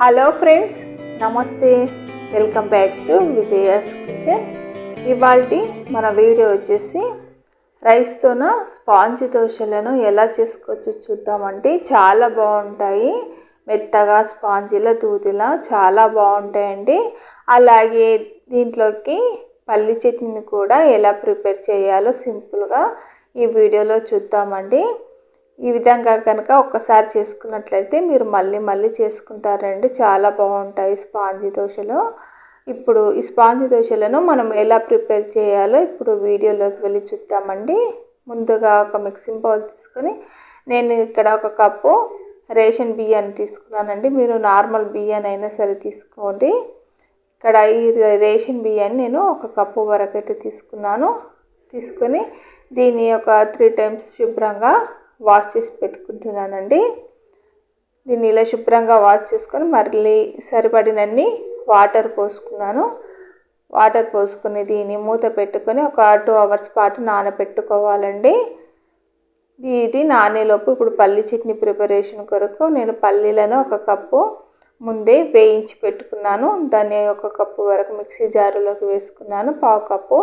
Hello friends namaste welcome back to Vijaya's kitchen ఇవాళ మన video వచ్చేసి రైస్తోన స్పాంజ్ దోశలను ఎలా చేసుకోవచ్చు చూద్దామండి చాలా బాగుంటాయి. మెత్తగా స్పాంజిలా దూదిలా చాలా బాగుంటాయండి. అలాగే దీంట్లోకి పల్లి చట్నీని కూడా ఎలా ప్రిపేర్ చేయాలో సింపుల్గా ఈ వీడియోలో చూద్దామండి. ఈ విధంగా కనుక ఒక్కసారి చేసుకున్నట్లయితే మీరు మళ్ళీ మళ్ళీ చేసుకుంటారండి. చాలా బాగుంటాయి స్పాంజీ దోశలు. ఇప్పుడు ఈ స్పాంజీ దోశలను మనం ఎలా ప్రిపేర్ చేయాలో ఇప్పుడు వీడియోలోకి వెళ్ళి చూద్దామండి. ముందుగా ఒక మిక్సింగ్ బౌల్ తీసుకొని నేను ఇక్కడ ఒక కప్పు రేషన్ బియ్యాన్ని తీసుకున్నానండి. మీరు నార్మల్ బియ్యాన్ని అయినా సరే తీసుకోండి. ఇక్కడ ఈ రేషన్ బియ్యాన్ని నేను ఒక కప్పు వరకు అయితే తీసుకున్నాను. తీసుకొని దీన్ని ఒక త్రీ టైమ్స్ శుభ్రంగా వాష్ చేసి పెట్టుకుంటున్నానండి. దీన్ని ఇలా శుభ్రంగా వాష్ చేసుకొని మళ్ళీ సరిపడినన్ని వాటర్ పోసుకున్నాను. వాటర్ పోసుకుని దీన్ని మూత పెట్టుకొని ఒక టూ అవర్స్ పాటు నానబెట్టుకోవాలండి. ఇది నానేలోపు ఇప్పుడు పల్లి చట్నీ ప్రిపరేషన్ కొరకు నేను పల్లీలను ఒక కప్పు ముందే వేయించి పెట్టుకున్నాను. దాన్ని ఒక కప్పు వరకు మిక్సీ జారులోకి వేసుకున్నాను. పావు కప్పు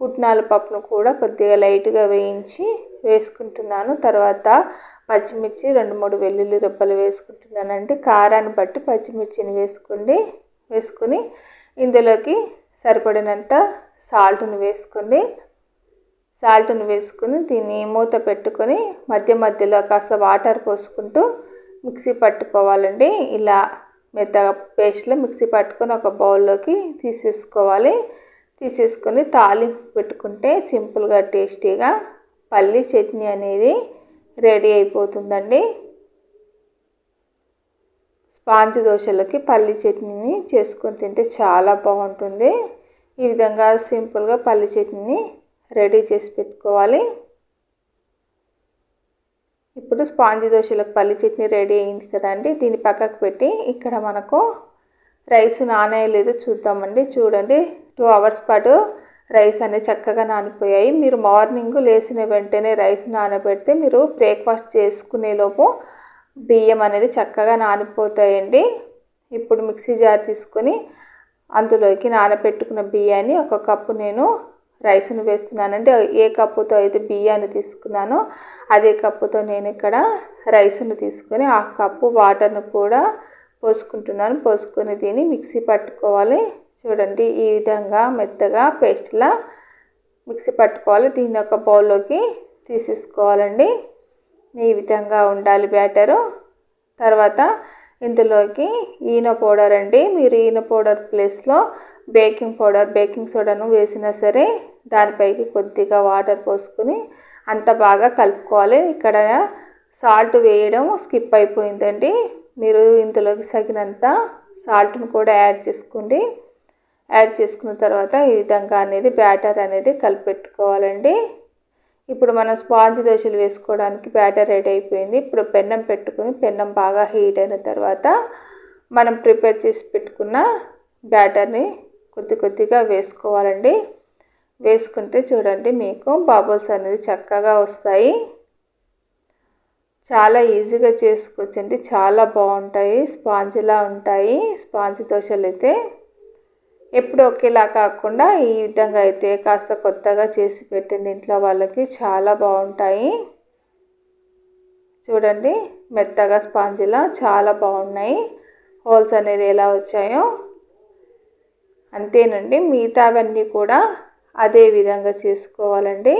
పుట్నాల పప్పును కూడా కొద్దిగా లైట్గా వేయించి వేసుకుంటున్నాను. తర్వాత పచ్చిమిర్చి రెండు మూడు వెల్లుల్లి రెబ్బలు వేసుకుంటున్నానండి. కారాన్ని బట్టి పచ్చిమిర్చిని వేసుకోండి. వేసుకుని ఇందులోకి సరిపడినంత సాల్ట్ను వేసుకోండి. సాల్ట్ను వేసుకుని దీన్ని మూత పెట్టుకొని మధ్య మధ్యలో కాస్త వాటర్ పోసుకుంటూ మిక్సీ పట్టుకోవాలండి. ఇలా మెత్తగా పేస్ట్లో మిక్సీ పట్టుకొని ఒక బౌల్లోకి తీసేసుకోవాలి. తీసేసుకొని తాలింపు పెట్టుకుంటే సింపుల్గా టేస్టీగా పల్లి చట్నీ అనేది రెడీ అయిపోతుందండి. స్పాంజ్ దోశలకి పల్లి చట్నీని చేసుకొని తింటే చాలా బాగుంటుంది. ఈ విధంగా సింపుల్గా పల్లి చట్నీని రెడీ చేసి పెట్టుకోవాలి. ఇప్పుడు స్పాంజీ దోశలకు పల్లి చట్నీ రెడీ అయింది కదండి. దీన్ని పక్కకు పెట్టి ఇక్కడ మనకు రైస్ నానేయలేదు చూద్దామండి. చూడండి టూ అవర్స్ పాటు రైస్ అనేది చక్కగా నానిపోయాయి. మీరు మార్నింగ్ లేచిన వెంటనే రైస్ నానబెడితే మీరు బ్రేక్ఫాస్ట్ చేసుకునేలోపు బియ్యం అనేది చక్కగా నానిపోతాయండి. ఇప్పుడు మిక్సీ జార్ తీసుకొని అందులోకి నానబెట్టుకున్న బియ్యాన్ని ఒక కప్పు నేను రైస్ను వేస్తున్నానండి. ఏ కప్పుతో అయితే బియ్యాన్ని తీసుకున్నానో అదే కప్పుతో నేను ఇక్కడ రైస్ను తీసుకొని ఆ కప్పు వాటర్ను కూడా పోసుకుంటున్నాను. పోసుకొని దీన్ని మిక్సీ పట్టుకోవాలి. చూడండి ఈ విధంగా మెత్తగా పేస్ట్లా మిక్సీ పట్టుకోవాలి. దీన్ని ఒక బౌల్లోకి తీసేసుకోవాలండి. ఈ విధంగా ఉండాలి బ్యాటరు. తర్వాత ఇందులోకి ఈనో పౌడర్ అండి. మీరు ఈనో పౌడర్ ప్లేస్లో బేకింగ్ పౌడర్ బేకింగ్ సోడాను వేసినా సరే దానిపైకి కొద్దిగా వాటర్ పోసుకొని అంత బాగా కలుపుకోవాలి. ఇక్కడ సాల్ట్ వేయడం స్కిప్ అయిపోయిందండి. మీరు ఇందులోకి తగినంత సాల్ట్ని కూడా యాడ్ చేసుకోండి. యాడ్ చేసుకున్న తర్వాత ఈ విధంగా అనేది బ్యాటర్ అనేది కలిపెట్టుకోవాలండి. ఇప్పుడు మనం స్పాంజ్ దోశలు వేసుకోవడానికి బ్యాటర్ రెడీ అయిపోయింది. ఇప్పుడు పెన్నం పెట్టుకుని పెన్నం బాగా హీట్ అయిన తర్వాత మనం ప్రిపేర్ చేసి పెట్టుకున్న బ్యాటర్ని కొద్ది కొద్దిగా వేసుకోవాలండి. వేసుకుంటే చూడండి మీకు బాబుల్స్ అనేది చక్కగా వస్తాయి. చాలా ఈజీగా చేసుకోవచ్చండి. చాలా బాగుంటాయి. స్పాంజ్లా ఉంటాయి. స్పాంజ్ దోశలు అయితే ఎప్పుడు ఒకేలా కాకుండా ఈ విధంగా అయితే కాస్త కొత్తగా చేసి పెట్టండి ఇంట్లో వాళ్ళకి. చాలా బాగుంటాయి. చూడండి మెత్తగా స్పాంజిలా చాలా బాగున్నాయి. హోల్స్ అనేది ఎలా వచ్చాయో అంతేనండి. మిగతావన్నీ కూడా అదే విధంగా చేసుకోవాలండి.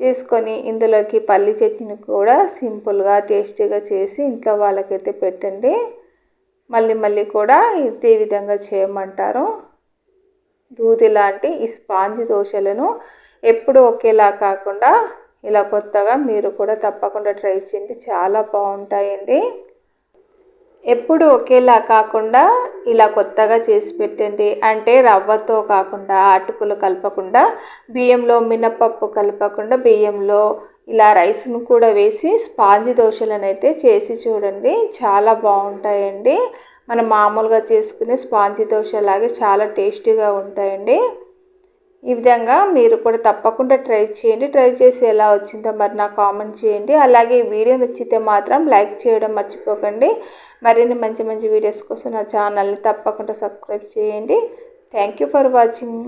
చేసుకొని ఇందులోకి పల్లి చట్నీని కూడా సింపుల్గా టేస్టీగా చేసి ఇంట్లో వాళ్ళకైతే పెట్టండి. మళ్ళీ మళ్ళీ కూడా ఇదే విధంగా చేయమంటారు. దూది లాంటి ఈ స్పాంజ్ దోశలను ఎప్పుడు ఒకేలా కాకుండా ఇలా కొత్తగా మీరు కూడా తప్పకుండా ట్రై చేయండి. చాలా బాగుంటాయండి. ఎప్పుడు ఒకేలా కాకుండా ఇలా కొత్తగా చేసి పెట్టండి అంటే రవ్వతో కాకుండా అటుకులు కలపకుండా బియ్యంలో మినపప్పు కలపకుండా బియ్యంలో ఇలా రైస్ను కూడా వేసి స్పాంజి దోశలను అయితే చేసి చూడండి చాలా బాగుంటాయండి. మనం మామూలుగా చేసుకునే స్పాంజి దోశ లాగే చాలా టేస్టీగా ఉంటాయండి. ఈ విధంగా మీరు కూడా తప్పకుండా ట్రై చేయండి. ట్రై చేసి ఎలా వచ్చిందో మరి నాకు కామెంట్ చేయండి. అలాగే ఈ వీడియో నచ్చితే మాత్రం లైక్ చేయడం మర్చిపోకండి. మరిన్ని మంచి మంచి వీడియోస్ కోసం నా ఛానల్ని తప్పకుండా సబ్స్క్రైబ్ చేయండి. Thank you for watching.